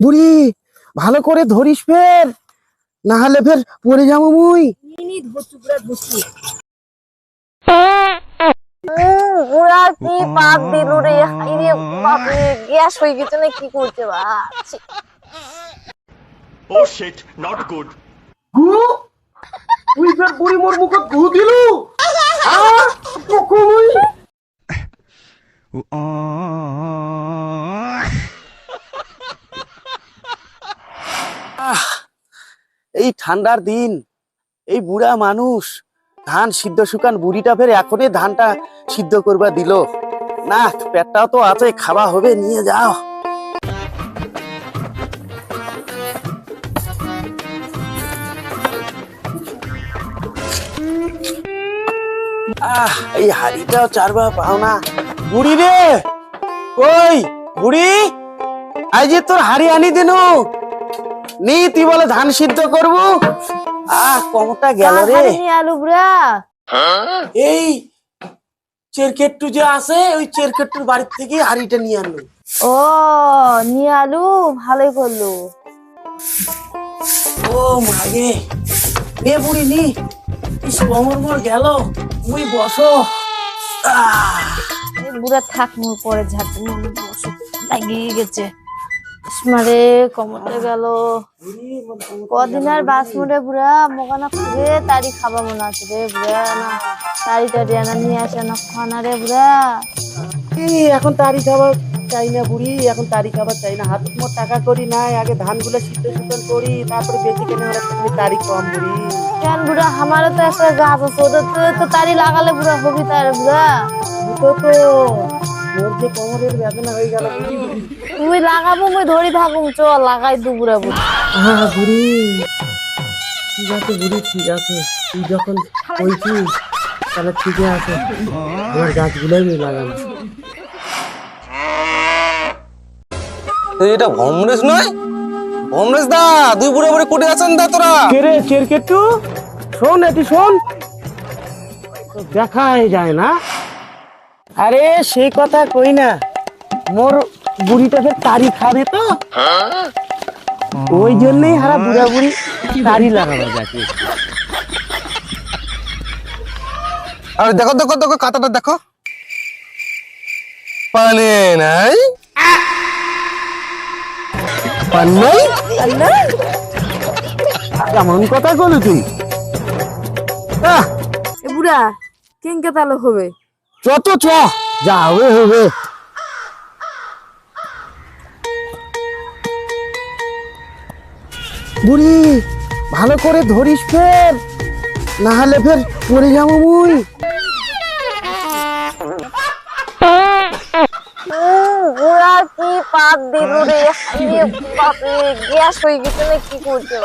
বুড়ি ভালো করে ধরিস ফের না হলে ফের পড়ে যাব মুই। ওরা কি পাপ দিল রে? হাই বাপরে গ্যাস হয়ে গেছে না কি করতে বা? ছি। Shit, not গু? তুই ফের বুড়ি মোর মুখত গু দিলু? আহ, কখন মুই। আহ, এই ঠান্ডার দিন, এই বুড়া মানুষ, ধান সিদ্ধ শুকান বুড়িটা ফের এখনই ধানটা সিদ্ধ করবা দিল। না, পেটটাও তো আছে, খাওয়া হবে, নিয়ে যাও। আহ, এই হাড়িটাও চারবা পাও না। বুড়ি রে ওই বুড়ি? আজ তোর হাড়ি আনি দিনু। নি তুই বলে ধান সিদ্ধ করব? আহ কমটা গেল রে। তাড়াতাড়ি আলু বুড়া। এই চেরকেট্টু যে আছে ওই চেরকেট্টুর বাড়ির থেকে হাড়িটা নিয়ে আনলো। ও নিয়ে আলু ভালোই করল। ও মাগে নে বুড়ি নি ইস কমর মর গেল? মুই বসো। আহ। বুড়া থাক মোর পরে বসে। লাগিয়ে গেছে। মারে গেল। কদিন আর বাস মোড়ে বুড়া মোকানা খুঁড়ে তারি খাবা মনে আছে রে বুড়া না তারি টারি আনা নিয়ে আসে না খানা রে বুড়া। এখন তারি খাবার চাই না বুড়ি এখন তারি খাবার চাই না। হাত মোট টাকা করি নাই আগে ধানগুলো সিদ্ধ সিদ্ধ করি তারপরে বেশি কেনে তুমি তারি কম বুড়ি। কেন বুড়া আমারও তো একটা গাছ আছে তো তো তারি লাগালে বুড়া হবি তার বুড়া। দুটো তো মোর যে কোমরের বেদনা হয়ে গেল। তুই লাগাবো মুই ধরি থাকুম চ লাগাই হ্যাঁ বুড়ি ঠিক আছে বুড়ি। ঠিক আছে। তুই যখন তাহলে ঠিকই আছে। আমার গাছগুলোই আমি লাগাবো। এটা ভমরেশ নয়? ভমরেশ দা দুই বুড়ে বুড়ে কোটে আছেন দা তোরা। কে রে চেরকেটু শোন এটি শোন। দেখাই যায় না। আরে সেই কথা কই না। মোর বুড়িটাকে তারি খাবে তো। ওই জন্যই হারা বুড়া বুড়ি তারি লাগানো যাচ্ছে। আর দেখো দেখো দেখো কাতাটা দেখো। পানে নাই। পান নাই? কেমন কথা বলি তুই? বুড়া কেঙ্কে তাহলে হবে? চ। বুড়ি, ভালো করে ধরিস ফের। না হলে ফের পড়ে যাব মুই ওরা কি পাপ দিল রে? বাপরে গ্যাস হয়ে গেছে না কি করতে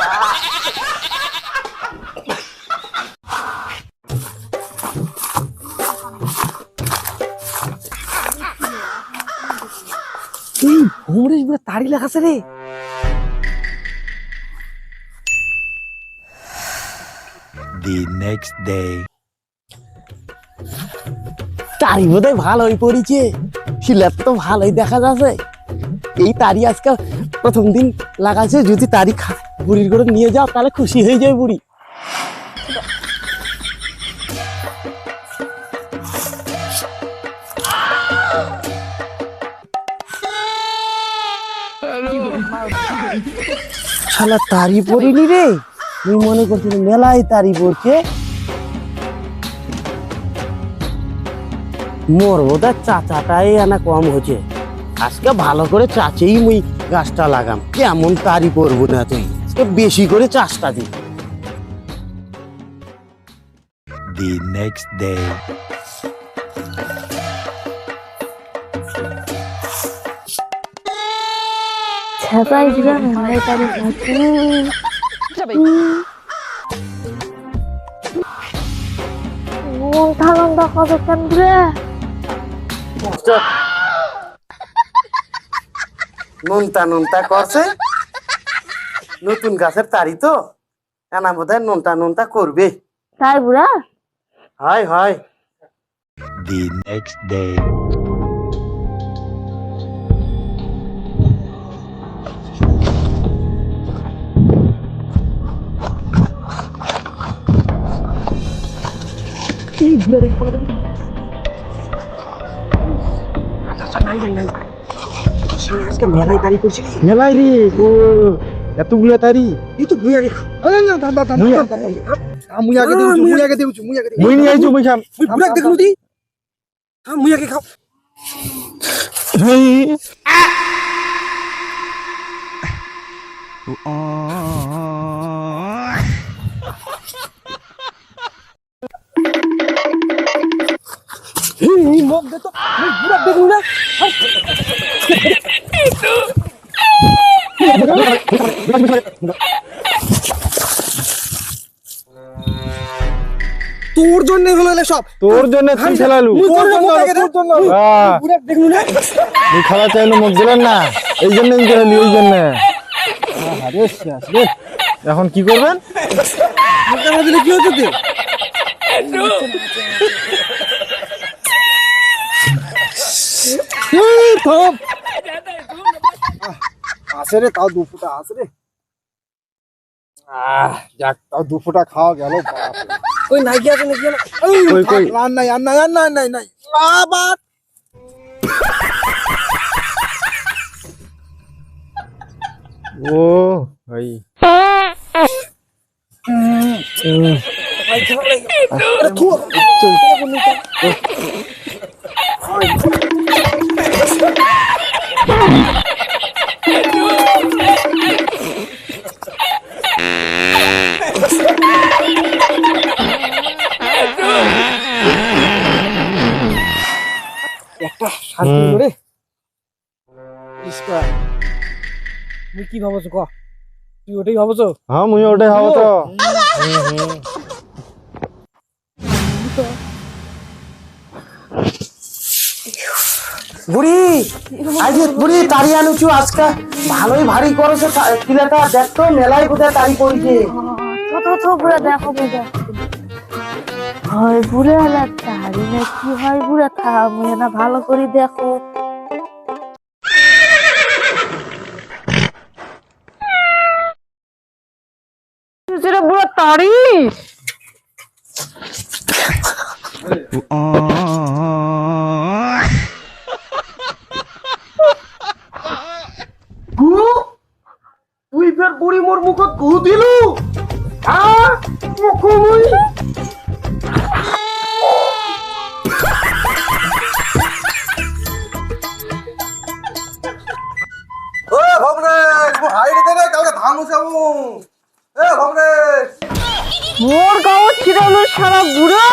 এই ভুমরিস বলে তাড়ি লাগাছে রে। The next day. তারি বোধহয় ভালোই পড়েছে। শিলার তো ভালোই দেখা যাচ্ছে। এই তারি আজকে প্রথম দিন লাগাছে যদি তারি খা বুড়ির করে নিয়ে যাও তাহলে খুশি হয়ে যায় বুড়ি। শালা তারি পড়িনি রে। তুই মনে করছিস মেলায় তারি পড়ছে মোর বোধহয় চাচাটাই আনা কম হচ্ছে। আজকে ভালো করে চাচেই মুই গাছটা লাগাম। কেমন তারি করব না তুই? আজকে বেশি করে চাষটা দি The next day. ছাতাই বুড়া মেলায় তারি খাচ্ছি মন ঠান্ডা কবে কেন বুড়া নুনতা নুনতা করছে নতুন গাছের তারি তো এনা বোধ হয় নুনতা নুনতা করবে তাই বুড়া হয় হয় The next day. মেলাই রে ও এতগুলো তারি এই তো ভুইয়া রেখো মুই আগে দেউছু মুই আগে দেউছু মুই আগে মুই নি আইছু মুই খাম মুই পুরা দেখলু দি হ্যাঁ মুই আগে খাও এই মগ দে তো। মুই পুরা দেখলু না। তোর জন্য হলো সব। তোর জন্য তুই খেলালু। তোর জন্য তোর জন্য। পুরা না। তুই খেলা চাইলে মুখ দিলেন না। এই জন্যই খেলালি ওই জন্য। এখন কি করবেন? দিলে কি হচ্ছে আছে রে তাও দু ফুটা আছে রে। আহ যাক তাও দু ফুটা খাওয়া গেল ওই নাকি আছে নাকি ওই, কই, কই? আর নাই আর নাই আর নাই নাই নাই। আবার ও ভাই থু। একটা শান্তি হলো রে। ইস্কা মুই কি ভাবছ ক? তুই ওটাই ভাবছ? হ্যাঁ মুই ওটাই হব তো। বুড়ি আজ বুড়ি তাড়ি আনুছু আজকা ভালোই ভারী করেছে কিলাটা দেখতো মেলায় কোথায় তাড়ি পড়িছে। বুড়া দেখো হয় বুড়া হারি না কি হয় বুড়া থামে না ভালো করে দেখো। যেটা বুড়া তাড়ি তুই ফের বুড়ি হ্যাঁ মুই ও ভমরেশ মো হাইরে দে রে কালকে ধান উসাবো এ ভমরেশ মোর গাও ছিড়ালো সারা বুড়া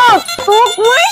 তো কই